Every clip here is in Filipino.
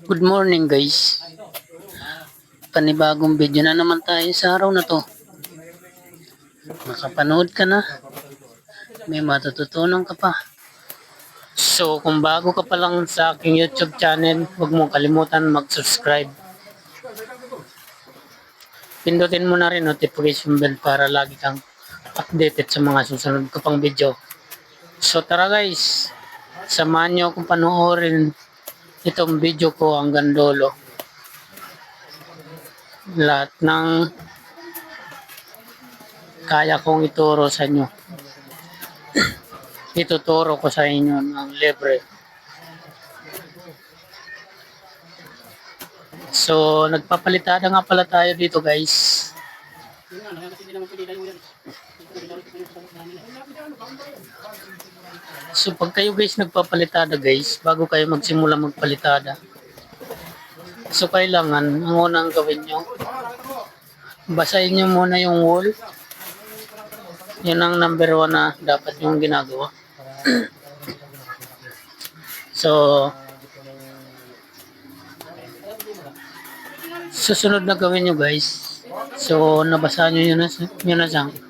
Good morning guys. Panibagong video na naman tayo sa araw na to. Makapanood ka na. May matututunan ka pa. So kung bago ka pa lang sa aking YouTube channel, huwag mong kalimutan mag-subscribe. Pindutin mo na rin notification bell para lagi kang updated sa mga susunod ko pang video. So tara guys, samahan nyo akong panoorin itong video ko hanggang dulo. Lahat ng kaya kong ituro sa inyo. Ituturo ko sa inyo ng libre. So, nagpapalitada nga pala tayo dito guys. So, pag kayo guys nagpapalitada guys, bago kayo magsimula magpalitada, so kailangan, ang unang gawin nyo, basahin nyo muna yung wall. Yun ang number one na dapat yung ginagawa. so, susunod na gawin nyo guys. So, nabasahan nyo yun na, yun na siyang.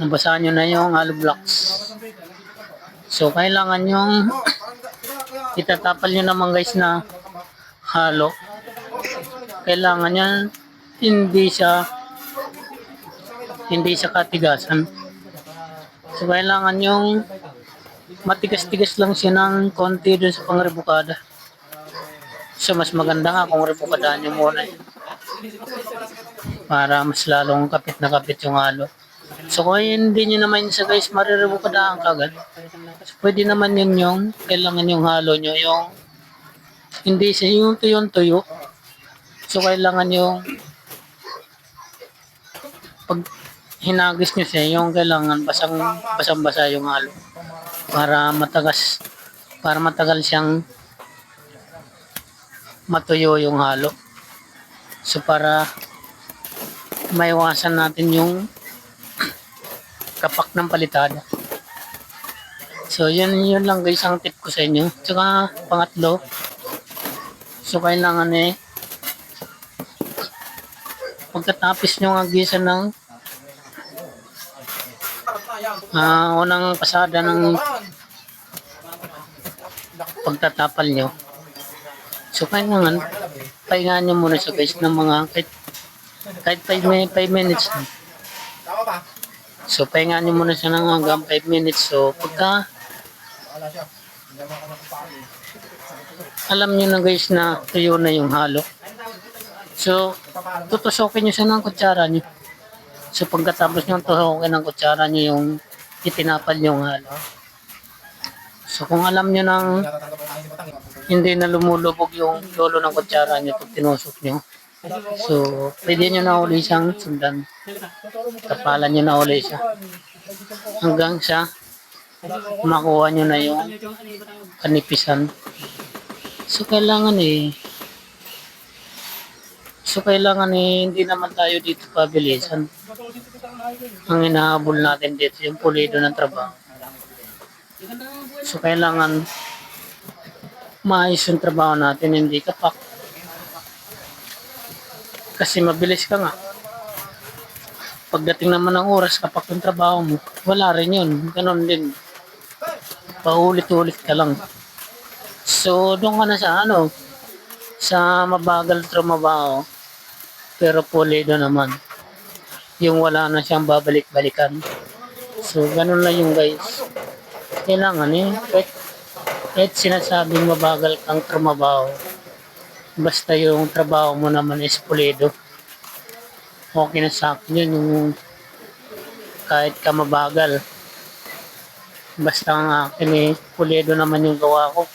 Nabasahan nyo na yung hollow blocks. So, kailangan yung itatapal nyo naman guys na halo. Kailangan yan hindi siya hindi siya katigasan. So, kailangan yung matigas-tigas lang siya ng konti dun sa pangrebukada. So, mas maganda nga kung rebukadaan nyo muna yun. Para mas lalong kapit na kapit yung halo. So, kung hindi nyo naman sa guys, marirebukadaan kagad. So, pwede naman yun yung, kailangan yung halo nyo, yung hindi siya yung tuyong-tuyo. So, kailangan yung pag hinagis nyo siya, yung kailangan basang, basang-basa yung halo. Para matagas, para matagal siyang matuyo yung halo. So, para maiwasan natin yung kapak ng palitada. So, yun, yun lang guys ang tip ko sa inyo. Tsaka, pangatlo, so kailangan eh, pagkatapos nyo agisan ng ah unang pasada ng pagtatapal nyo. So, kailangan, pahingaan nyo muna sa guys ng mga kahit, kahit 5 min- 5 minutes lang. So, pahingaan nyo muna siya ng hanggang 5 minutes. So, pagka alam nyo na guys na tuyo na yung halo. So, tutusokin nyo siya ng kutsara nyo. So, pagkatapos nyo tusokin ng kutsara nyo yung itinapal yung halo. So, kung alam nyo nang hindi na lumulubog yung lolo ng kutsara nyo pag tinusok nyo. So, pwede nyo na uli siyang sundan. Kapalan nyo na uli siya. Hanggang sa makuha nyo na yung kanipisan. So, kailangan eh, so kailangan eh, hindi naman tayo dito pabilisan. Ang inahabol natin dito, yung pulido ng trabaho. So, kailangan maayos yung trabaho natin, hindi kapak. Kasi mabilis ka nga. Pagdating naman ng oras, kapak yung trabaho mo, wala rin yun. Ganon din. Paulit-ulit ka lang. So, doon ka na sa ano, sa mabagal trabaho, pero pulido naman. Yung wala na siyang babalik-balikan. So, ganun lang yung guys. Kailangan eh, kahit, kahit sinasabing mabagal kang trabaho, basta yung trabaho mo naman is pulido. Okay na sa akin yun, yung kahit ka mabagal. Basta ang akin eh, pulido naman yung gawa ko.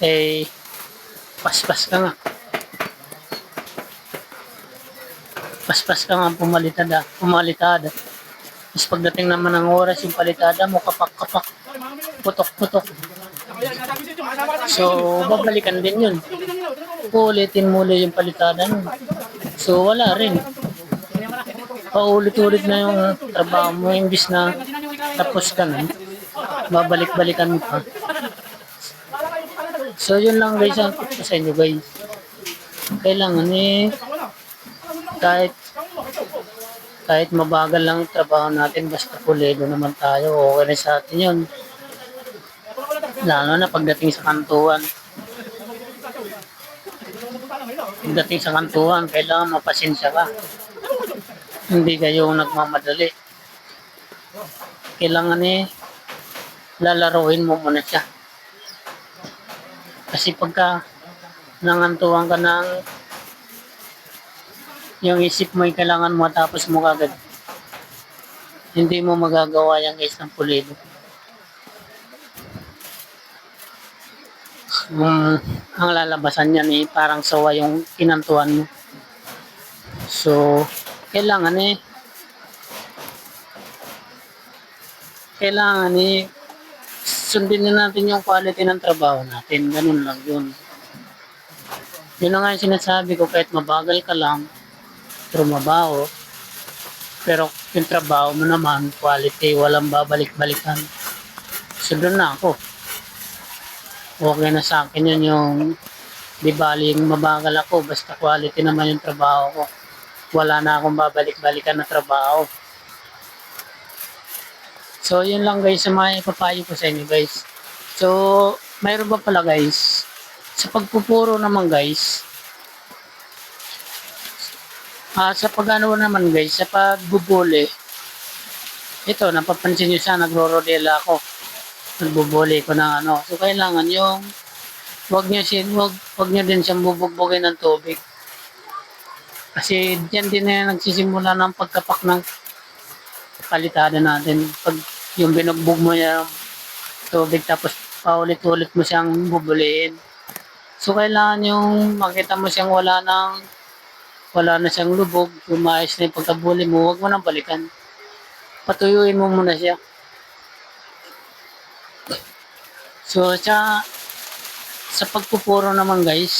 Eh, paspas ka nga. Paspas ka nga pumalitada, pumalitada. Tapos pagdating naman ng oras, yung palitada mo, kapak-kapak, putok-putok. So, babalikan din yun. Ulitin mo ulit yung palitada mo. So, wala rin. Paulit-ulit na yung trabaho mo, imbis na tapos ka na, babalik-balikan pa. So, yun lang guys ang ko sa inyo guys. Kailangan eh, kahit kahit mabagal lang ang trabaho natin, basta pulido naman tayo, okay na sa atin yun. Lalo na pagdating sa kantuan. Pagdating sa kantuan, kailangan mapasensya ka. Hindi kayo nagmamadali. Kailangan eh, lalaruin mo muna siya. Kasi pagka nangantuan ka ng yung isip mo kailangan mo tapos mo kagad. Hindi mo magagawa yung guys ng pulido. Um, ang lalabasan niyan eh, parang sawa yung kinantuan mo. So, kailangan eh, kailangan eh, sundin na natin yung quality ng trabaho natin. Ganun lang yun. Yun na nga yung sinasabi ko, kahit mabagal ka lang, trumabaho, pero yung trabaho mo naman, quality, walang babalik-balikan. So doon na ako. Okay na sa akin yun yung, di bali yung mabagal ako, basta quality naman yung trabaho ko. Wala na akong babalik-balikan na trabaho. So, yun lang guys, sa mga ipapayo ko sa inyo guys. So, mayroon ba pala guys, sa pagpupuro naman guys, ah sa pagano naman guys, sa pagbubuli, ito, napapansin nyo siya, nagro-rodela ako. Nagbubuli ko ng ano. So, kailangan yung, wag nyo, sin, wag, wag nyo din siyang bubugbugin ng tubig. Kasi diyan din na nagsisimula ng pagkapak ng palitada natin. Pag yung binugbog mo niya ng tubig tapos paulit-ulit mo siyang bubuliin. So, kailangan yung makita mo siyang wala nang wala na siyang lubog, umayos na yung pagkabuli mo, huwag mo nang balikan. Patuyuin mo muna siya. So, sa, sa pagpupuro naman guys,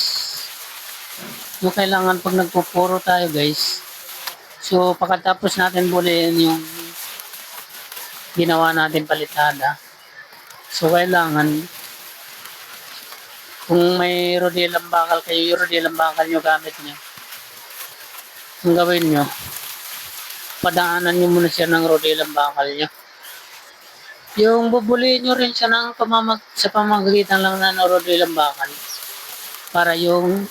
yung kailangan pag nagpupuro tayo guys, so pagkatapos natin buliin yung ginawa natin palitada, so kailangan kung may rodelang bakal kayo, yung rodelang bakal nyo gamit nyo, ang gawin nyo, padaanan nyo muna siya ng rodelang bakal nyo. Yung bubuliin nyo rin siya ng pamamag, sa pamamagitan lang ng rodelang bakal. Para yung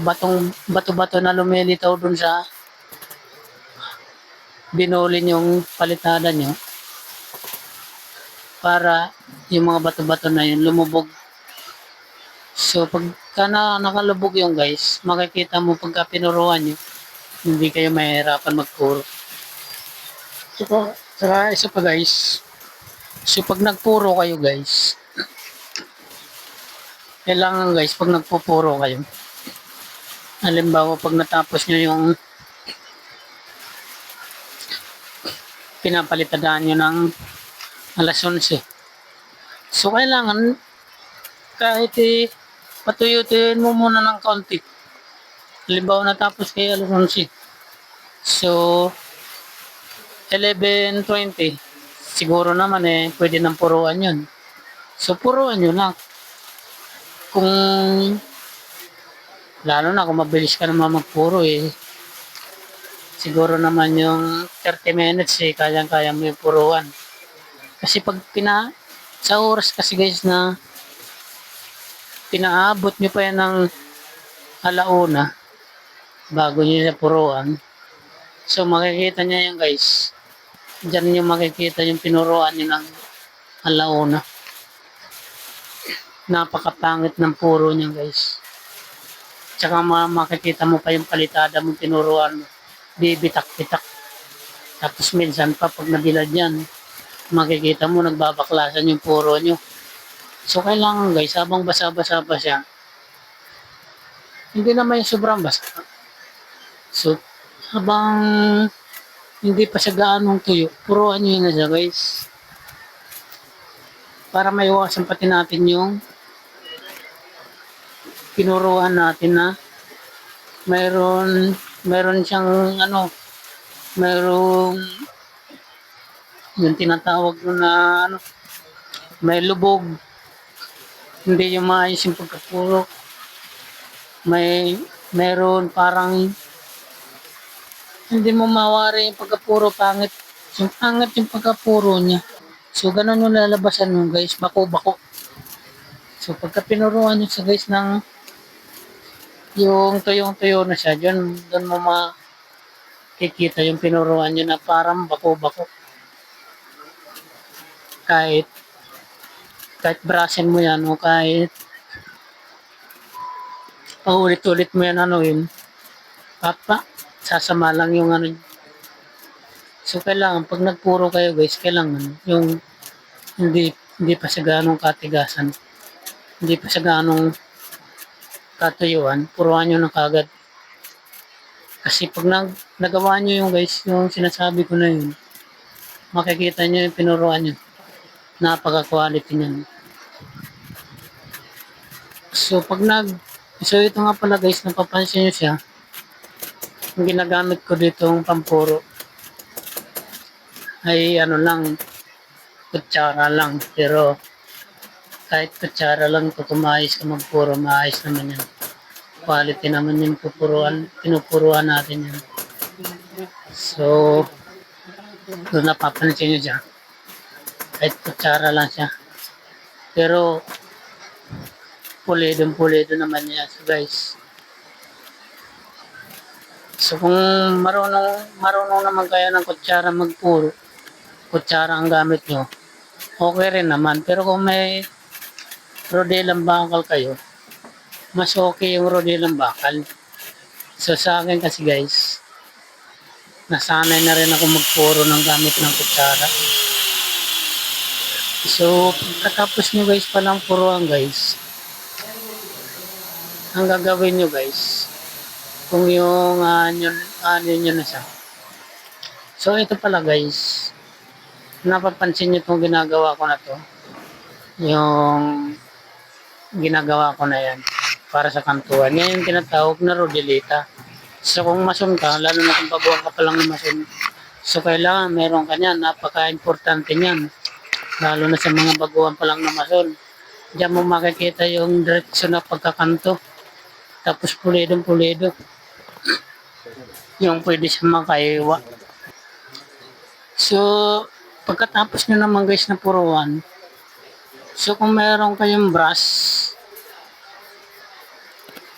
batong bato-bato na lumilitaw dun sa binulin yung palitada nyo para yung mga bato-bato na yun lumubog So, pagka na nakalubog yung guys, makikita mo pagka pinuruan nyo, hindi kayo mahirapan magpuro. So, saka isa pa guys, so pag nagpuro kayo guys, kailangan guys, pag nagpupuro kayo, halimbawa pag natapos nyo yung pinapalitadaan nyo ng alas 11. So, kailangan kahit eh, patuyo-tuyuin mo muna ng konti. Halimbawa natapos kayo alas 11. So, 11.20. Siguro naman eh, pwede nang puruan yun. So, puruan nyo lang. Kung, lalo na kung mabilis ka naman magpuro eh, siguro naman yung 30 minutes eh, kayang-kaya mo yung puruan. Kasi pag pina, sa oras kasi guys na pinaabot nyo pa yan ng alauna bago nyo siya puruan. So makikita niya yan guys. Diyan nyo makikita yung pinuruan nyo ng alauna. Napakapangit ng puro niya guys. Tsaka ma- makikita mo pa yung palitada mong pinuruan mo. Bibitak-bitak. Tapos minsan pa pag nabilad yan, makikita mo nagbabaklasan yung puro nyo. So, kailangan guys, habang basa-basa pa siya, hindi naman yung sobrang basa. So, habang hindi pa siya gaanong tuyo, puruan nyo na siya guys. Para maiwasan pati natin yung pinuruan natin na mayroon mayroon siyang ano mayroong yung tinatawag na ano may lubog hindi yung maayos yung pagkapuro. May, meron parang hindi mo mawari yung pagkapuro pangit. Yung pangit yung pagkapuro niya. So, ganun yung lalabasan mo guys, bako-bako. So, pagka pinuruan nyo sa guys ng yung tuyong-tuyo na siya, dyan, doon mo makikita yung pinuruan nyo na parang bako-bako. Kahit kahit brasin mo yan o kahit paulit-ulit mo yan ano yun, papa, sasama lang yung ano. So, kailangan, pag nagpuro kayo guys, kailangan yung hindi hindi pa sa ganong katigasan. Hindi pa sa ganong katuyuan, puruan nyo na kagad. Kasi pag nag, nagawa nyo yung guys, yung sinasabi ko na yun, makikita nyo yung pinuruan nyo. Napaka-quality niyan. So, pag nag, so ito nga pala guys, napapansin nyo siya, yung ginagamit ko dito yung pampuro, ay ano lang, kutsara lang, pero kahit kutsara lang ito, kumayos ka magpuro, maayos naman yan. Quality naman yung pupuruan, pinupuruan natin yan. So, kung napapansin nyo siya, kahit kutsara lang siya. Pero, pulido pulido naman niya. So guys, so kung marunong, marunong naman kayo ng kutsara magpuro, kutsara ang gamit nyo, okay rin naman. Pero kung may rodelang bakal kayo, mas okay yung rodelang bakal. So sa akin kasi guys, nasanay na rin ako magpuro ng gamit ng kutsara. So, pagkatapos nyo guys palang puruan guys, ang gagawin nyo guys, kung yung uh, yun, ano yun na siya. So, ito pala guys, napapansin nyo itong ginagawa ko na to, yung ginagawa ko na yan para sa kantuan. Yan yung tinatawag na rodelita. So, kung masun ka, lalo na kung baguhan ka pa lang na masun, so kailangan meron ka niyan, napaka-importante niyan lalo na sa mga baguhan pa lang na mason. Diyan mo makikita yung direksyon na pagkakanto. Tapos pulidong pulido. Yung pwede siya makaiwa. So, pagkatapos nyo naman guys na puruan, so kung meron kayong brush,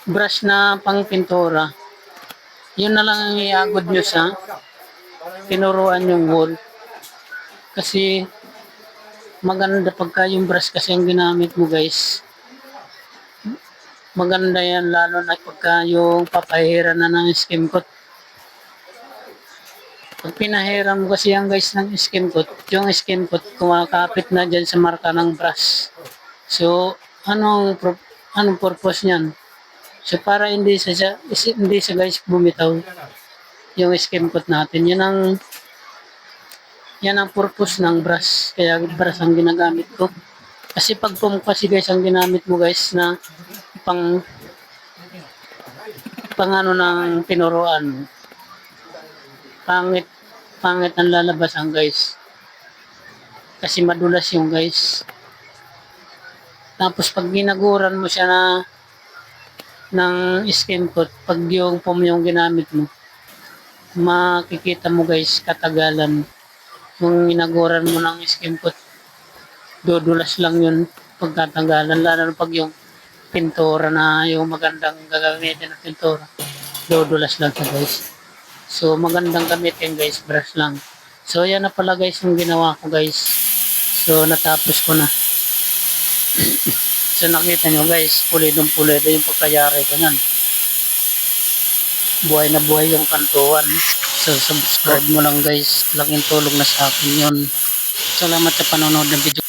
brush na pang pintura, yun na lang ang iagod nyo sa pinuruan yung wall. Kasi maganda pagka yung brush kasi ang ginamit mo guys maganda yan lalo na pagka yung papahiran na ng skim coat pag pinahiram kasi yan guys ng skim coat yung skim coat kumakapit na dyan sa marka ng brush so anong anong purpose niyan so para hindi sa siya- hindi sa guys bumitaw yung skim coat natin yan ang yan ang purpose ng brush. Kaya brush ang ginagamit ko. Kasi pag kasi guys ang ginamit mo guys na pang pang ano ng pinuruan mo. Pangit pangit ang lalabasan guys. Kasi madulas yung guys. Tapos pag ginaguran mo siya na ng skin coat, pag yung pum yung ginamit mo, makikita mo guys katagalan kung inaguran mo ng skin coat, dudulas lang yun pagkatanggalan. Lalo na pag yung pintura na yung magandang gagamitin ng pintura, dudulas lang siya guys. So magandang gamitin guys, brush lang. So yan na pala guys yung ginawa ko guys. So natapos ko na. so nakita nyo guys, pulidong pulido yung pagkayari ko yan. Buhay na buhay yung kantuan. So, subscribe mo lang guys. Laking tulong na sa akin yun. Salamat sa panonood ng video.